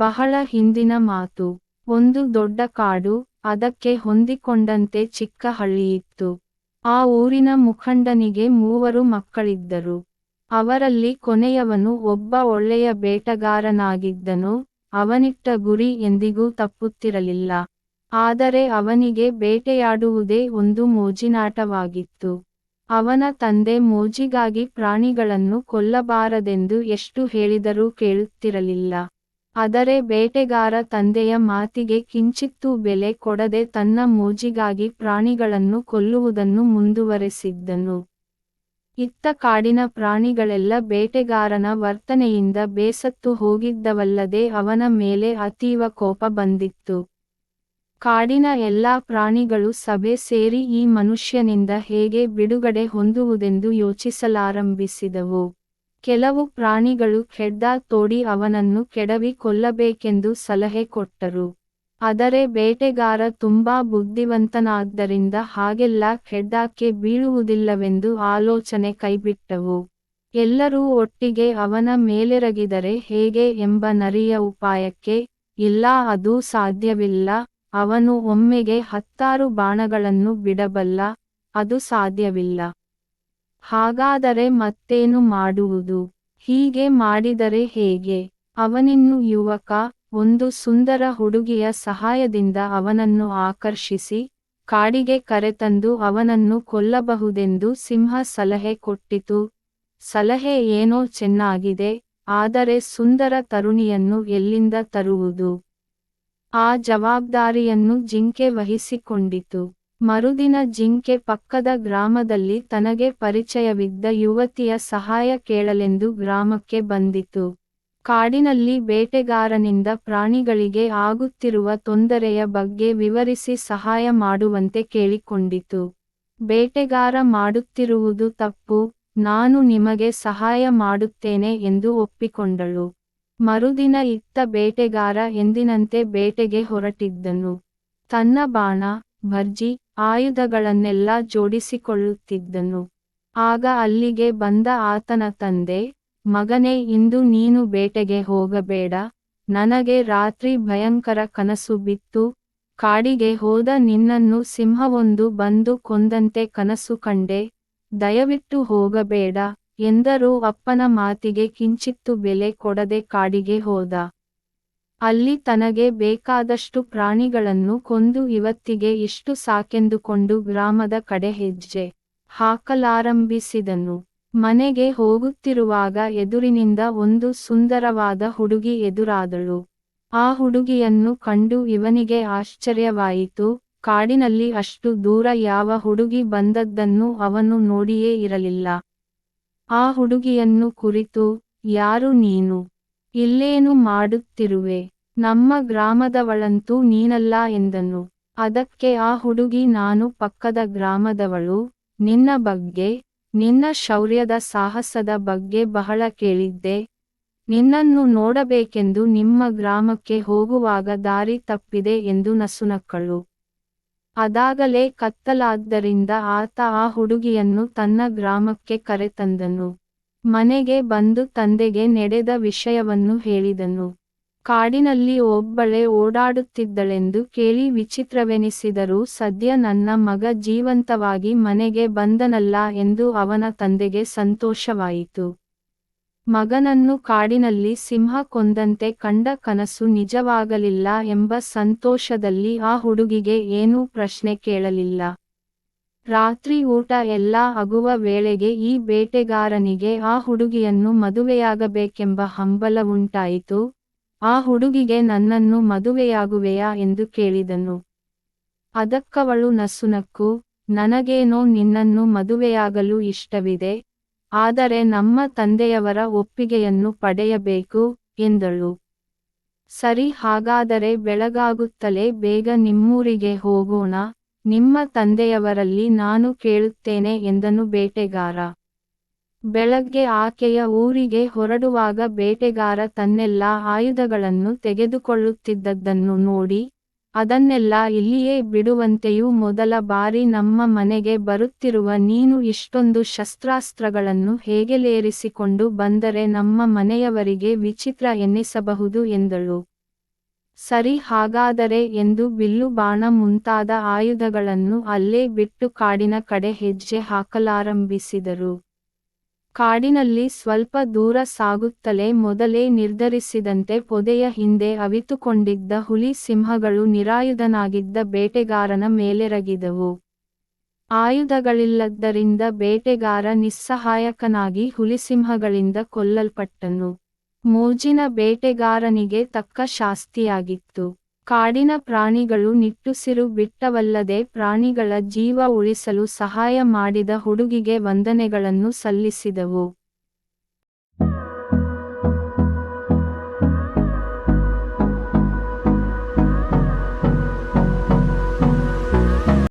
ಬಹಳ ಹಿಂದಿನ ಮಾತು. ಒಂದು ದೊಡ್ಡ ಕಾಡು ಅದಕ್ಕೆ ಹೊಂದಿಕೊಂಡಂತೆ ಚಿಕ್ಕ ಹಳ್ಳಿಯಿತ್ತು ಆ ಊರಿನ ಮುಖಂಡನಿಗೆ ಮೂವರು ಮಕ್ಕಳಿದ್ದರು. ಅವರಲ್ಲಿ ಕೊನೆಯವನು ಒಬ್ಬ ಒಳ್ಳೆಯ ಬೇಟಗಾರನಾಗಿದ್ದನು. ಅವನಿಟ್ಟ ಗುರಿ ಎಂದಿಗೂ ತಪ್ಪುತ್ತಿರಲಿಲ್ಲ. ಆದರೆ ಅವನಿಗೆ ಬೇಟೆಯಾಡುವುದೇ ಒಂದು ಮೋಜಿನಾಟವಾಗಿತ್ತು. ಅವನ ತಂದೆ ಮೋಜಿಗಾಗಿ ಪ್ರಾಣಿಗಳನ್ನು ಕೊಲ್ಲಬಾರದೆಂದು ಎಷ್ಟು ಹೇಳಿದರೂ ಕೇಳುತ್ತಿರಲಿಲ್ಲ. ಆದರೆ ಬೇಟೆಗಾರ ತಂದೆಯ ಮಾತಿಗೆ ಕಿಂಚಿತ್ತೂ ಬೆಲೆ ಕೊಡದೆ ತನ್ನ ಮೋಜಿಗಾಗಿ ಪ್ರಾಣಿಗಳನ್ನು ಕೊಲ್ಲುವುದನ್ನು ಮುಂದುವರೆಸಿದ್ದನು. ಇತ್ತ ಕಾಡಿನ ಪ್ರಾಣಿಗಳೆಲ್ಲ ಬೇಟೆಗಾರನ ವರ್ತನೆಯಿಂದ ಬೇಸತ್ತು ಹೋಗಿದ್ದವಲ್ಲದೆ ಅವನ ಮೇಲೆ ಅತೀವ ಕೋಪ ಬಂದಿತ್ತು. ಕಾಡಿನ ಎಲ್ಲಾ ಪ್ರಾಣಿಗಳು ಸಭೆ ಸೇರಿ ಈ ಮನುಷ್ಯನಿಂದ ಹೇಗೆ ಬಿಡುಗಡೆ ಹೊಂದುವುದೆಂದು ಯೋಚಿಸಲಾರಂಭಿಸಿದವು. ಕೆಲವು ಪ್ರಾಣಿಗಳು ಖೆಡ್ಡ ತೋಡಿ ಅವನನ್ನು ಕೆಡವಿ ಕೊಲ್ಲಬೇಕೆಂದು ಸಲಹೆ ಕೊಟ್ಟರು. ಆದರೆ ಬೇಟೆಗಾರ ತುಂಬಾ ಬುದ್ಧಿವಂತನಾದ್ದರಿಂದ ಹಾಗೆಲ್ಲ ಖೆಡ್ಡಾಕ್ಕೆ ಬೀಳುವುದಿಲ್ಲವೆಂದು ಆಲೋಚನೆ ಕೈಬಿಟ್ಟವು. ಎಲ್ಲರೂ ಒಟ್ಟಿಗೆ ಅವನ ಮೇಲೆರಗಿದರೆ ಹೇಗೆ ಎಂಬ ನರಿಯ ಉಪಾಯಕ್ಕೆ, ಇಲ್ಲ ಅದು ಸಾಧ್ಯವಿಲ್ಲ, ಅವನು ಒಮ್ಮೆಗೆ ಹತ್ತಾರು ಬಾಣಗಳನ್ನು ಬಿಡಬಲ್ಲ, ಅದು ಸಾಧ್ಯವಿಲ್ಲ. ಹಾಗಾದರೆ ಮತ್ತೇನು ಮಾಡುವುದು? ಹೀಗೆ ಮಾಡಿದರೆ ಹೇಗೆ? ಅವನಿನ್ನು ಯುವಕ, ಒಂದು ಸುಂದರ ಹುಡುಗಿಯ ಸಹಾಯದಿಂದ ಅವನನ್ನು ಆಕರ್ಷಿಸಿ, ಕಾಡಿಗೆ ಕರೆತಂದು ಅವನನ್ನು ಕೊಲ್ಲಬಹುದೆಂದು ಸಿಂಹ ಸಲಹೆ ಕೊಟ್ಟಿತು. ಸಲಹೆ ಏನೋ ಚೆನ್ನಾಗಿದೆ, ಆದರೆ ಸುಂದರ ತರುಣಿಯನ್ನು ಎಲ್ಲಿಂದ ತರುವುದು? ಆ ಜವಾಬ್ದಾರಿಯನ್ನು ಜಿಂಕೆ ವಹಿಸಿಕೊಂಡಿತು. ಮರುದಿನ ಜಿಂಕೆ ಪಕ್ಕದ ಗ್ರಾಮದಲ್ಲಿ ತನಗೆ ಪರಿಚಯವಿದ್ದ ಯುವತಿಯ ಸಹಾಯ ಕೇಳಲೆಂದು ಗ್ರಾಮಕ್ಕೆ ಬಂದಿತು. ಕಾಡಿನಲ್ಲಿ ಬೇಟೆಗಾರನಿಂದ ಪ್ರಾಣಿಗಳಿಗೆ ಆಗುತ್ತಿರುವ ತೊಂದರೆಯ ಬಗ್ಗೆ ವಿವರಿಸಿ ಸಹಾಯ ಮಾಡುವಂತೆ ಕೇಳಿಕೊಂಡಿತು. ಬೇಟೆಗಾರ ಮಾಡುತ್ತಿರುವುದು ತಪ್ಪು, ನಾನು ನಿಮಗೆ ಸಹಾಯ ಮಾಡುತ್ತೇನೆ ಎಂದು ಒಪ್ಪಿಕೊಂಡಳು. ಮರುದಿನ ಇತ್ತ ಬೇಟೆಗಾರ ಎಂದಿನಂತೆ ಬೇಟೆಗೆ ಹೊರಟಿದ್ದನು. ತನ್ನ ಬಾಣ ಭರ್ಜಿ ಆಯುಧಗಳನ್ನೆಲ್ಲ ಜೋಡಿಸಿಕೊಳ್ಳುತ್ತಿದ್ದನು. ಆಗ ಅಲ್ಲಿಗೆ ಬಂದ ಆತನ ತಂದೆ, ಮಗನೇ, ಇಂದು ನೀನು ಬೇಟೆಗೆ ಹೋಗಬೇಡ. ನನಗೆ ರಾತ್ರಿ ಭಯಂಕರ ಕನಸು ಬಿತ್ತು. ಕಾಡಿಗೆ ಹೋದ ನಿನ್ನನ್ನು ಸಿಂಹವೊಂದು ಬಂದು ಕೊಂದಂತೆ ಕನಸು ಕಂಡೆ. ದಯವಿಟ್ಟು ಹೋಗಬೇಡ ಎಂದರೂ ಅಪ್ಪನ ಮಾತಿಗೆ ಕಿಂಚಿತ್ತು ಬೆಲೆ ಕೊಡದೆ ಕಾಡಿಗೆ ಹೋದ. ಅಲ್ಲಿ ತನಗೆ ಬೇಕಾದಷ್ಟು ಪ್ರಾಣಿಗಳನ್ನು ಕೊಂದು ಇವತ್ತಿಗೆ ಇಷ್ಟು ಸಾಕೆಂದುಕೊಂಡು ಗ್ರಾಮದ ಕಡೆ ಹೆಜ್ಜೆ ಹಾಕಲಾರಂಭಿಸಿದನು. ಮನೆಗೆ ಹೋಗುತ್ತಿರುವಾಗ ಎದುರಿನಿಂದ ಒಂದು ಸುಂದರವಾದ ಹುಡುಗಿ ಎದುರಾದಳು. ಆ ಹುಡುಗಿಯನ್ನು ಕಂಡು ಇವನಿಗೆ ಆಶ್ಚರ್ಯವಾಯಿತು. ಕಾಡಿನಲ್ಲಿ ಅಷ್ಟು ದೂರ ಯಾವ ಹುಡುಗಿ ಬಂದದ್ದನ್ನು ಅವನು ನೋಡಿಯೇ ಇರಲಿಲ್ಲ. ಆ ಹುಡುಗಿಯನ್ನು ಕುರಿತು, ಯಾರು ನೀನು? ಇಲ್ಲೇನು ಮಾಡುತ್ತಿರುವೆ? ನಮ್ಮ ಗ್ರಾಮದವಳಂತೂ ನೀನಲ್ಲ ಎಂದನು. ಅದಕ್ಕೆ ಆ ಹುಡುಗಿ, ನಾನು ಪಕ್ಕದ ಗ್ರಾಮದವಳು. ನಿನ್ನ ಬಗ್ಗೆ, ನಿನ್ನ ಶೌರ್ಯದ ಸಾಹಸದ ಬಗ್ಗೆ ಬಹಳ ಕೇಳಿದ್ದೆ. ನಿನ್ನನ್ನು ನೋಡಬೇಕೆಂದು ನಿಮ್ಮ ಗ್ರಾಮಕ್ಕೆ ಹೋಗುವಾಗ ದಾರಿ ತಪ್ಪಿದೆ ಎಂದು ನಸುನಕ್ಕಳು. ಅದಾಗಲೇ ಕತ್ತಲಾದ್ದರಿಂದ ಆತ ಆ ಹುಡುಗಿಯನ್ನು ತನ್ನ ಗ್ರಾಮಕ್ಕೆ ಕರೆತಂದನು. ಮನೆಗೆ ಬಂದು ತಂದೆಗೆ ನಡೆದ ವಿಷಯವನ್ನು ಹೇಳಿದನು. ಕಾಡಿನಲ್ಲಿ ಒಬ್ಬಳೆ ಓಡಾಡುತ್ತಿದ್ದಳೆಂದು ಕೇಳಿ ವಿಚಿತ್ರವೆನಿಸಿದರೂ ಸದ್ಯ ನನ್ನ ಮಗ ಜೀವಂತವಾಗಿ ಮನೆಗೆ ಬಂದನಲ್ಲ ಎಂದು ಅವನ ತಂದೆಗೆ ಸಂತೋಷವಾಯಿತು. ಮಗನನ್ನು ಕಾಡಿನಲ್ಲಿ ಸಿಂಹ ಕೊಂದಂತೆ ಕಂಡ ಕನಸು ನಿಜವಾಗಲಿಲ್ಲ ಎಂಬ ಸಂತೋಷದಲ್ಲಿ ಆ ಹುಡುಗಿಗೆ ಏನೂ ಪ್ರಶ್ನೆ ಕೇಳಲಿಲ್ಲ. ರಾತ್ರಿ ಊಟ ಎಲ್ಲ ಆಗುವ ವೇಳೆಗೆ ಈ ಬೇಟೆಗಾರನಿಗೆ ಆ ಹುಡುಗಿಯನ್ನು ಮದುವೆಯಾಗಬೇಕೆಂಬ ಹಂಬಲ ಉಂಟಾಯಿತು. ಆ ಹುಡುಗಿಗೆ ನನ್ನನ್ನು ಮದುವೆಯಾಗುವೆಯಾ ಎಂದು ಕೇಳಿದನು. ಅದಕ್ಕವಳು ನಸುನಕ್ಕು, ನನಗೇನೋ ನಿನ್ನನ್ನು ಮದುವೆಯಾಗಲು ಇಷ್ಟವಿದೆ, ಆದರೆ ನಮ್ಮ ತಂದೆಯವರ ಒಪ್ಪಿಗೆಯನ್ನು ಪಡೆಯಬೇಕು, ಎಂದಳು. ಸರಿ, ಹಾಗಾದರೆ ಬೆಳಗಾಗುತ್ತಲೇ ಬೇಗ ನಿಮ್ಮೂರಿಗೆ ಹೋಗೋಣ ನಿಮ್ಮ ತಂದೆಯವರಲ್ಲಿ ನಾನು ಕೇಳುತ್ತೇನೆ ಎಂದನು ಬೇಟೆಗಾರ. ಬೆಳಗ್ಗೆ ಆಕೆಯ ಊರಿಗೆ ಹೊರಡುವಾಗ ಬೇಟೆಗಾರ ತನ್ನೆಲ್ಲ ಆಯುಧಗಳನ್ನು ತೆಗೆದುಕೊಳ್ಳುತ್ತಿದ್ದದ್ದನ್ನು ನೋಡಿ, ಅದನ್ನೆಲ್ಲ ಇಲ್ಲಿಯೇ ಬಿಡುವಂತೆಯೂ ಮೊದಲ ಬಾರಿ ನಮ್ಮ ಮನೆಗೆ ಬರುತ್ತಿರುವ ನೀನು ಇಷ್ಟೊಂದು ಶಸ್ತ್ರಾಸ್ತ್ರಗಳನ್ನು ಹೇಗೆಲೇರಿಸಿಕೊಂಡು ಬಂದರೆ ನಮ್ಮ ಮನೆಯವರಿಗೆ ವಿಚಿತ್ರ ಎನ್ನಿಸಬಹುದು ಎಂದಳು. ಸರಿ ಹಾಗಾದರೆ ಎಂದು ಬಿಲ್ಲು ಬಾಣ ಮುಂತಾದ ಆಯುಧಗಳನ್ನು ಅಲ್ಲೇ ಬಿಟ್ಟು ಕಾಡಿನ ಕಡೆ ಹೆಜ್ಜೆ ಹಾಕಲಾರಂಭಿಸಿದರು. ಕಾಡಿನಲ್ಲಿ ಸ್ವಲ್ಪ ದೂರ ಸಾಗುತ್ತಲೇ ಮೊದಲೇ ನಿರ್ಧರಿಸಿದಂತೆ ಪೊದೆಯ ಹಿಂದೆ ಅವಿತುಕೊಂಡಿದ್ದ ಹುಲಿ ಸಿಂಹಗಳು ನಿರಾಯುಧನಾಗಿದ್ದ ಬೇಟೆಗಾರನ ಮೇಲೆರಗಿದವು. ಆಯುಧಗಳಿಲ್ಲದ್ದರಿಂದ ಬೇಟೆಗಾರ ನಿಸ್ಸಹಾಯಕನಾಗಿ ಹುಲಿಸಿಂಹಗಳಿಂದ ಕೊಲ್ಲಲ್ಪಟ್ಟನು. ಮೋಜಿನ ಬೇಟೆಗಾರನಿಗೆ ತಕ್ಕ ಶಾಸ್ತಿಯಾಗಿತ್ತು. ಕಾಡಿನ ಪ್ರಾಣಿಗಳು ನಿಟ್ಟುಸಿರು ಬಿಟ್ಟವಲ್ಲದೆ ಪ್ರಾಣಿಗಳ ಜೀವ ಉಳಿಸಲು ಸಹಾಯ ಮಾಡಿದ ಹುಡುಗಿಗೆ ವಂದನೆಗಳನ್ನು ಸಲ್ಲಿಸಿದವು.